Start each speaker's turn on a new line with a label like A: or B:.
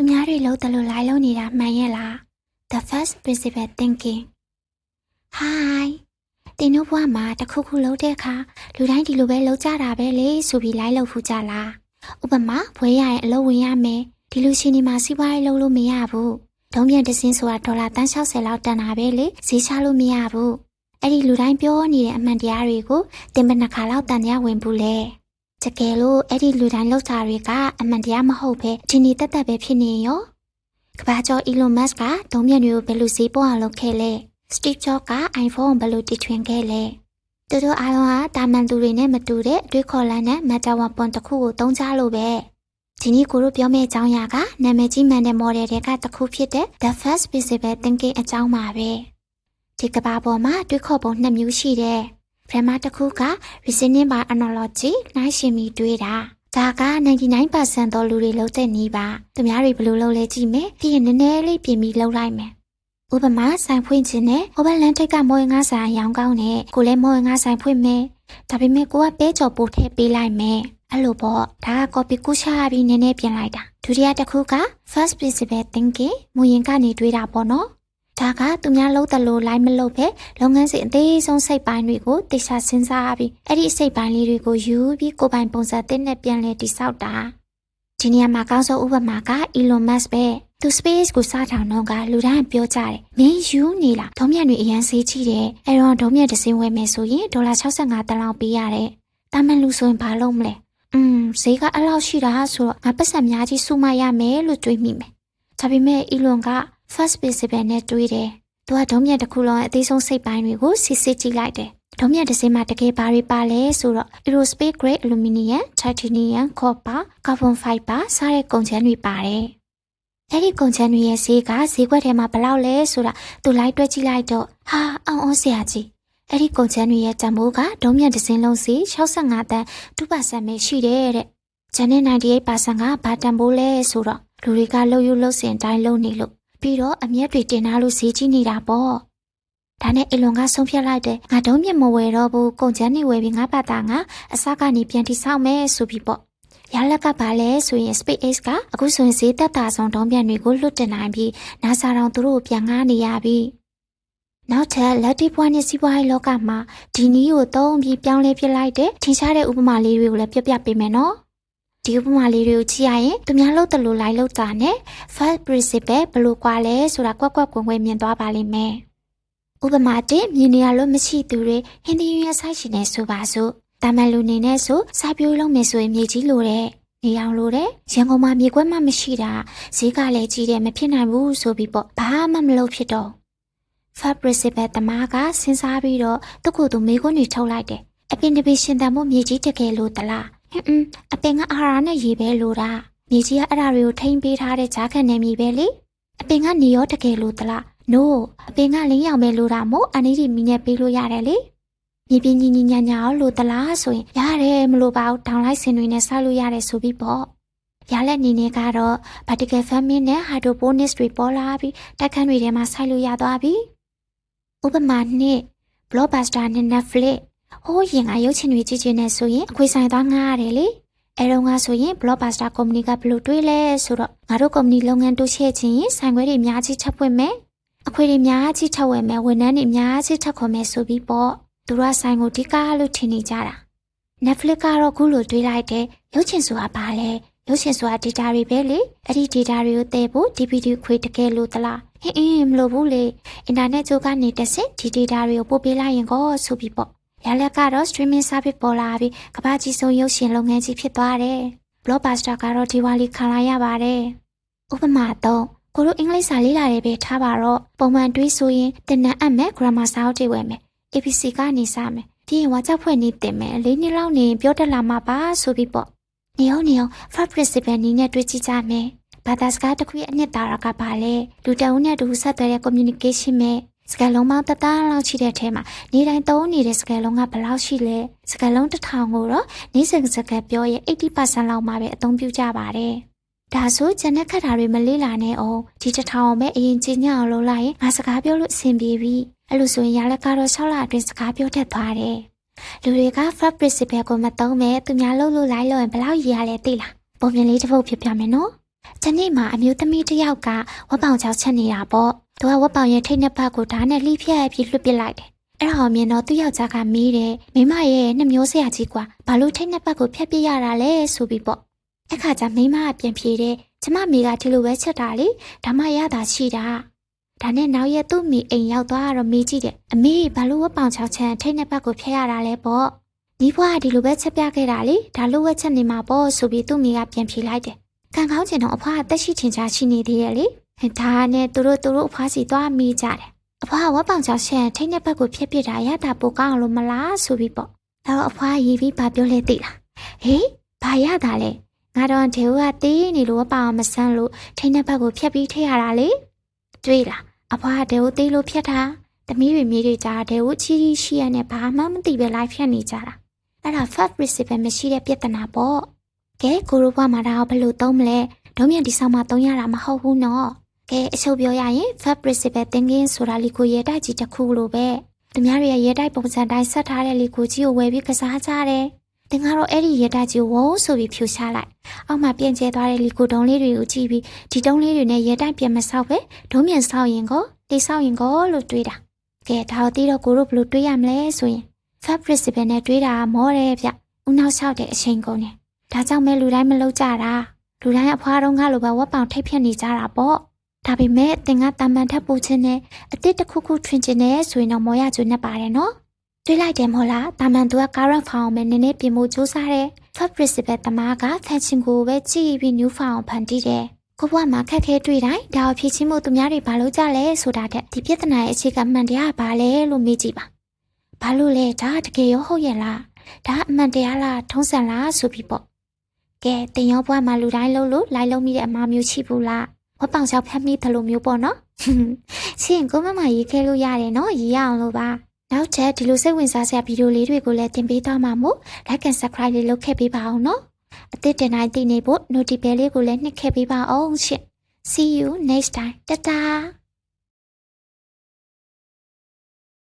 A: သူများတွေလုံးတယ်လို့လိုက်လုံးနေတာမှန်ရဲ့လား The first principle thinking Hi တင်တို့ဘဝမှာတစ်ခုခုလုံးတဲ့အခါလူတိုင်းဒီလိုပဲလုံးကြတာပဲလေဆိုပြီးလိုက်လို့ဖူးကြလားဥပမာဘွဲရရင်အလုပ်ဝင်ရမယ်ဒီလိုရှင်ဒီမှာစီးပွားရေးလုပ်လို့မရဘူးဒုံးပြန်တစင်းဆိုတာဒေါ်လာတန်း60လောက်တန်တာပဲလေဈေးချလို့မရဘူးအဲ့ဒီလူတိုင်းပြောနေတဲ့အမှန်တရားတွေကိုတင်ပနှစ်ခါလောက်တန်တရားဝင်ဘူးလေ တကယ်လို့အဲ့ဒီလူတိုင်းလောက်တာတွေကအမှန်တရားမဟုတ်ပဲဒီနေတက်တက်ပဲဖြစ်နေရောကဘာကျော် Elon Musk ကဒုံးမြန်တွေကိုဘယ်လိုဈေးပေါ်အောင်လုပ်ခဲ့လဲ Steve Jobs က iPhone ကိုဘယ်လိုတီထွင်ခဲ့လဲသူတို့အားလုံးကတာမန်သူတွေနဲ့မတူတဲ့အတွေးခေါ်လန်းတဲ့ Meta Weapon တစ်ခုကိုသုံးကြလို့ပဲဒီနေ့ကိုတို့ပြောမယ့်အကြောင်းအရာကနာမည်ကြီးမှန်တဲ့ model တွေကတစ်ခုဖြစ်တဲ့ The First Principle Thinking အကြောင်းပါပဲဒီကဘာပေါ်မှာတွေးခေါ်ပုံနှစ်မျိုးရှိတယ် ပထမတစ်ခုက reasoning by analogy နိုင်ရှင်ပြီးတွေးတာဒါက99%သောလူတွေလုပ်တဲ့နည်းပါသူများတွေဘယ်လိုလုပ်လဲကြည့်မယ်ပြီးရင်နည်းနည်းလေးပြင်ပြီးလုပ်လိုက်မယ်ဥပမာဆိုင်ဖွင့်ခြင်းနဲ့ဟိုဘက်လန်ထိတ်ကမော်ရင်ငါဆိုင်ရောင်းကောင်းနဲ့ကိုလည်းမော်ရင်ငါဆိုင်ဖွင့်မယ်ဒါပေမဲ့ကိုကပဲကြော်ပို့ထည့်ပေးလိုက်မယ်အဲ့လိုပေါ့ဒါက copy ကူးချပြီးနည်းနည်းပြင်လိုက်တာဒုတိယတစ်ခုက first principle thinking မူရင်ကနေတွေးတာပေါ့နော် ဒါကသူများလုံးတယ်လို့လိုက်မလို့ပဲလုပ်ငန်းစဉ်အသေးဆုံးစိတ်ပိုင်းတွေကိုတေချာစဉ်းစားပြီးအဲ့ဒီစိတ်ပိုင်းလေးတွေကိုယူပြီးကိုယ်ပိုင်ပုံစံတစ်နဲ့ပြန်လဲတိဆောက်တာဒီနေရာမှာကောင်းဆုံးဥပမာက Elon Musk ပဲသူ space ကိုစထောင်တော့ကလူတိုင်းပြောကြတယ်မင်းယူနေလားဒုံးမြတ်တွေအရန်ဆေးကြီးတယ်အဲ့တော့ဒုံးမြတ်တစ်စင်းဝယ်မယ်ဆိုရင်ဒေါ်လာ65တန်းလောက်ပေးရတယ်တာမန်လူဆိုရင်ဘာလုပ်မလဲอืมဈေးကအဲ့လောက်ရှိတာဆိုတော့ငါပတ်စံများကြီးစုမရမယ်လို့တွေးမိမယ်ဒါပေမဲ့ Elon က first principle နဲ့တွေးတယ်။သူကဒုံးမြတ်တစ်ခုလုံးရဲ့အသေးဆုံးစိတ်ပိုင်းတွေကိုစစ်စစ်ကြည့်လိုက်တယ်။ဒုံးမြတ်တစ်စင်းမှာတကယ်ဘာတွေပါလဲဆိုတော့ aerospace grade aluminum, titanium, copper, carbon fiber စတဲ့ကုန်ချမ်းတွေပါတယ်။အဲ့ဒီကုန်ချမ်းတွေရဲ့ဈေးကဈေးကွက်ထဲမှာဘယ်လောက်လဲဆိုတာသူလိုက်တွက်ကြည့်လိုက်တော့ဟာအောင်အောင်စရာကြီး။အဲ့ဒီကုန်ချမ်းတွေရဲ့တန်ဖိုးကဒုံးမြတ်တစ်စင်းလုံးစီ65တန်း2%ပဲရှိတယ်တဲ့။ကျန်တဲ့98%ကဘာတန်ဖိုးလဲဆိုတော့လူတွေကလှုပ်ရုပ်လှုပ်စင်တိုင်းလုံနေလို့ ပြီးတော့အမျက်တွေတင်ထားလို့ဈေးကြီးနေတာပေါ့ဒါနဲ့အလွန်ကဆုံးဖြတ်လိုက်တယ်ငါတော့မြင့်မဝယ်တော့ဘူးကုန်ချမ်းနေဝယ်ပြီးငါဘာသာငါအစကနေပြန်တိဆောက်မယ်ဆိုပြီးပေါ့ရလက်ကပါလဲဆိုရင် SpaceX ကအခုဆိုရင်ဈေးသက်သာဆုံးတုံးပြန်တွေကိုလွတ်တင်နိုင်ပြီး NASA တောင်သူတို့ကိုပြန်ငားနေရပြီနောက်ထပ်လက်တိပွားနဲ့စီးပွားရေးလောကမှာဒီနည်းကိုသုံးပြီးပြောင်းလဲပြလိုက်တဲ့ထင်ရှားတဲ့ဥပမာလေးတွေကိုလည်းပြပြပေးမယ်နော် ဒီဥပမာလေးတွေကိုကြည့်ရရင်သူများလို့တလို့လိုက်လို့တာနဲ့ first principle ဘယ်လိုကွာလဲဆိုတာကွက်ကွက်ကွင်ကွင်မြင်သွားပါလိမ့်မယ်။ဥပမာတစ်မြင်နေရလို့မရှိသူတွေဟင်းသီးရွက်ဆိုင်ရှင်နေဆိုပါစို့။တာမန်လူနေနဲ့ဆိုစိုက်ပျိုးလုံးမယ်ဆိုရင်မြေကြီးလိုတဲ့နေအောင်လိုတဲ့ရန်ကုန်မှာမြေကွက်မှမရှိတာဈေးကလည်းကြီးတယ်မဖြစ်နိုင်ဘူးဆိုပြီးပေါ့ဘာမှမလုပ်ဖြစ်တော့ first principle တမားကစဉ်းစားပြီးတော့သူ့ကိုယ်သူမေးခွန်းတွေထုတ်လိုက်တယ်။အပင်တပင်ရှင်တန်မှုမြေကြီးတကယ်လို့တလား ဟွန်းအင်းအပင်ကအာဟာရနဲ့ရေပဲလိုတာမြေကြီးကအဲ့ဒါတွေကိုထိမ့်ပေးထားတဲ့ဂျားခံနေမြေပဲလေအပင်ကနေရောတကယ်လို့တလား no အပင်ကလင်းရောင်ပဲလိုတာမို့အန်ဒီဒီမီနဲ့ပေးလို့ရတယ်လေမြေပြင်းကြီးကြီးညာညာရောလိုတလားဆိုရင်ရတယ်မလိုပါဘူးဒေါင်လိုက်စင်တွေနဲ့ဆောက်လို့ရတယ်ဆိုပြီးပေါ့ရလက်နေနေကတော့ vertical farming နဲ့ hydroponics တွေပေါ်လာပြီးတိုက်ခန်းတွေထဲမှာစိုက်လို့ရသွားပြီဥပမာနှစ် blockbuster နဲ့ Netflix ဟိုးရင်ကရုပ်ရှင်တွေကြည့်ချင်နေဆိုရင်အခွေဆိုင်သွားငားရတယ်လေအဲတော့ငါဆိုရင် Blockbuster Company ကဘယ်လိုတွေးလဲဆိုတော့ငါတို့ company လုပ်ငန်းတိုးချဲ့ခြင်းရင်ဆိုင်ခွဲတွေအများကြီးချက်ဖွင့်မယ်အခွေတွေအများကြီးထပ်ဝယ်မယ်ဝန်ထမ်းတွေအများကြီးထပ်ခေါ်မယ်ဆိုပြီးပေါ့သူတို့ကဆိုင်ကိုဒီကားလို့ထင်နေကြတာ Netflix ကတော့ခုလိုတွေးလိုက်တယ်ရုပ်ရှင်ဆိုတာဘာလဲရုပ်ရှင်ဆိုတာ data တွေပဲလေအဲ့ဒီ data တွေကိုတည်ဖို့ DVD ခွေတကယ်လို့သလားဟင်းအင်းမလို့ဘူးလေအင်တာနက်ကြိုးကနေတက်စစ်ဒီ data တွေကိုပို့ပေးလိုက်ရင်ကောဆိုပြီးပေါ့ ရလက်ကတော့ streaming service ပေါ်လာပြီးကမ္ဘာကြီးဆုံးရုပ်ရှင်လုပ်ငန်းကြီးဖြစ်သွားတယ်။ Blockbuster ကတော့ဒီဝါလီခံလာရပါတယ်။ဥပမာတော့ကိုတို့အင်္ဂလိပ်စာလေ့လာရေးပဲထားပါတော့ပုံမှန်တွေးဆိုရင်တင်နန်းအပ်မယ် grammar စာအုပ်တွေဝယ်မယ်။ ABC ကနေစမယ်။ပြီးရင်ဝါကြောက်ဖွဲ့နေတင်မယ်။လေးနှစ်လောက်နေပြောတတ်လာမှာပါဆိုပြီးပေါ့။နေအောင်နေအောင် first principle နီးနဲ့တွေးကြည့်ကြမယ်။ဘာသာစကားတစ်ခုရဲ့အနှစ်သာရကပါလေလူတအုပ်နဲ့တူဆက်သွယ်တဲ့ communication နဲ့ စကားလုံးပေါင်းတသားလောက်ရှိတဲ့အထဲမှာနေတိုင်းသုံးနေတဲ့စကားလုံးကဘယ်လောက်ရှိလဲစကားလုံးတစ်ထောင်ကိုတော့နေစစကားပြောရဲ့80%လောက်မှပဲအသုံးပြုကြပါတယ်ဒါဆိုဂျန်နဲ့ခတ်တာတွေမလေးလာနဲ့အောင်ဒီတစ်ထောင်ပဲအရင်ချင်းညအောင်လုပ်လိုက်ရင်ငါစကားပြောလို့အဆင်ပြေပြီအဲ့လိုဆိုရင်ရလက်ကတော့6လအတွင်းစကားပြောတတ်သွားတယ်လူတွေက first principle ကိုမသုံးမဲ့သူများလုပ်လို့လိုက်လို့ရင်ဘယ်လောက်ရရလဲသိလားပုံပြင်လေးတစ်ပုဒ်ဖြစ်ပြမယ်နော်။ဒီနေ့မှာအမျိုးသမီးတစ်ယောက်ကဝက်ပောင်ချောက်ချက်နေတာပေါ့။ သူကဝက်ပောင်ရဲ့ထိတ်နှစ်ပတ်ကိုဓာတ်နဲ့လှိဖြတ်ပြီးလွှတ်ပစ်လိုက်တယ်။အဲ့ဒါကိုမြင်တော့သူ့ယောက်ျားကမေးတယ်။မိမရဲ့နှမျိုးဆရာကြီးကွာဘာလို့ထိတ်နှစ်ပတ်ကိုဖျက်ပစ်ရတာလဲဆိုပြီးပေါ့။အခါကျမိမကပြန်ဖြေတယ်။ကျမမိကဒီလိုပဲချက်တာလေ။ဒါမှရတာရှိတာ။ဒါနဲ့နောက်ရက်သူ့မိအိမ်ရောက်သွားတော့မေးကြည့်တယ်။အမေဘာလို့ဝက်ပောင်ချောက်ချက်ထိတ်နှစ်ပတ်ကိုဖျက်ရတာလဲပေါ့။ညီဘွားကဒီလိုပဲချက်ပြခဲ့တာလေဒါလိုဝက်ချက်နေမှာပေါ့ဆိုပြီးသူ့မိကပြန်ဖြေလိုက်တယ်။ကံကောင်းချင်တော့အဖွားကတက်ရှိချင်ချာရှိနေသေးရဲ့လေ။ဟဲ့ ဒါနဲ့သူတို့သူတို့အဖွားစီသွားမိကြတယ်။အဖွားကဝက်ပောင်ချောက်ရှန်ထိတ်တဲ့ဘက်ကိုဖျက်ပစ်တာရတာပိုကောင်းအောင်လို့မလားဆိုပြီးပေါ့။နောက်အဖွားရီပြီးဘာပြောလဲသိလား။ဟေးဘာရတာလဲ။ငါတော့ဒေဝကတေးနေလို့ဝက်ပောင်မဆန်းလို့ထိတ်တဲ့ဘက်ကိုဖျက်ပြီးထည့်ရတာလေ။တွေ့လားအဖွားကဒေဝတေးလို့ဖျက်တာ။သမီးတွေမြေးတွေကြားဒေဝချီချီရှိရနဲ့ဘာမှမသိပဲလိုက်ဖျက်နေကြတာ။အဲ့ဒါ fat principle မရှိတဲ့ပြဿနာပေါ့ကဲကိုရိုဘွားမှာဒါကိုဘယ်လိုသုံးမလဲဒုံးမြန်ဒီဆောင်မှာသုံးရတာမဟုတ်ဘူးနော် ကဲအချုပ်ပြောရရင် fat principle thinking ဆိုတာလီကိုရဲတိုက်ကြီးတစ်ခုလိုပဲသူများတွေရဲ့ရဲတိုက်ပုံစံတိုင်းဆက်ထားတဲ့လီကိုကြီးကိုဝယ်ပြီးကစားကြတယ်တင်ကတော့အဲ့ဒီရဲတိုက်ကြီးဝုန်းဆိုပြီးဖြူချလိုက်အောက်မှာပြင်ကျဲသွားတဲ့လီကိုတုံးလေးတွေကိုကြည့်ပြီးဒီတုံးလေးတွေနဲ့ရဲတိုက်ပြန်မဆောက်ပဲဒုံးမြန်ဆောက်ရင်ကိုတိဆောက်ရင်ကိုလို့တွေးတာကဲဒါကိုသိတော့ကိုတို့ဘယ်လိုတွေးရမလဲဆိုရင် fat principle နဲ့တွေးတာမောတယ်ဗျဦးနောက်လျှောက်တဲ့အချိန်ကုန်တယ်ဒါကြောင့်မဲလူတိုင်းမလုပ်ကြတာလူတိုင်းအဖွားတုံးကလိုပဲဝက်ပောင်ထိတ်ဖြတ်နေကြတာပေါ့ ဒါပေမဲ့တင်ကတာမန်ထပ်ပူချင်းနဲ့အစ်စ်တစ်ခုခုထွင်ကျင်နေဆိုရင်တော့မောရကျွနဲ့ပါတယ်နော်တွေးလိုက်တယ်မဟုတ်လားတာမန်သူက current file မယ်နည်းနည်းပြင်ဖို့ကြိုးစားတယ် fat principle တမားက function ကိုပဲကြည့်ပြီး new file ဖန်တီးတယ်ကိုဘွားမှာခက်ခဲတွေ့တိုင်းဒါကိုဖြည့်ချင်းမှုသူများတွေဘာလို့ကြလဲဆိုတာတဲ့ဒီပြဿနာရဲ့အခြေခံမှန်တရားကဘာလဲလို့မေးကြည့်ပါဘာလို့လဲဒါတကယ်ရောဟုတ်ရဲ့လားဒါအမှန်တရားလားထုံးစံလားဆိုပြီးပေါ့ကဲတင်ရောဘွားမှာလူတိုင်းလုံးလို့လိုက်လုံးမိတဲ့အမှားမျိုးရှိဘူးလား ဝက်ပောင်ချောက်ဖက်မိတယ်လို့မျိုးပေါ့နော်ရှင်ကိုမမရေးခဲလို့ရတယ်နော်ရေးရအောင်လို့ပါနောက်ထပ်ဒီလိုစိတ်ဝင်စားစရာဗီဒီယိုလေးတွေကိုလည်းတင်ပေးသွားမှာမို့ like and subscribe လေးလုပ်ခဲ့ပေးပါအောင်နော်အသစ်တင်တိုင်းသိနေဖို့ notification လေးကိုလည်းနှိပ်ခဲ့ပေးပါအောင်ရှင် see you next time တတား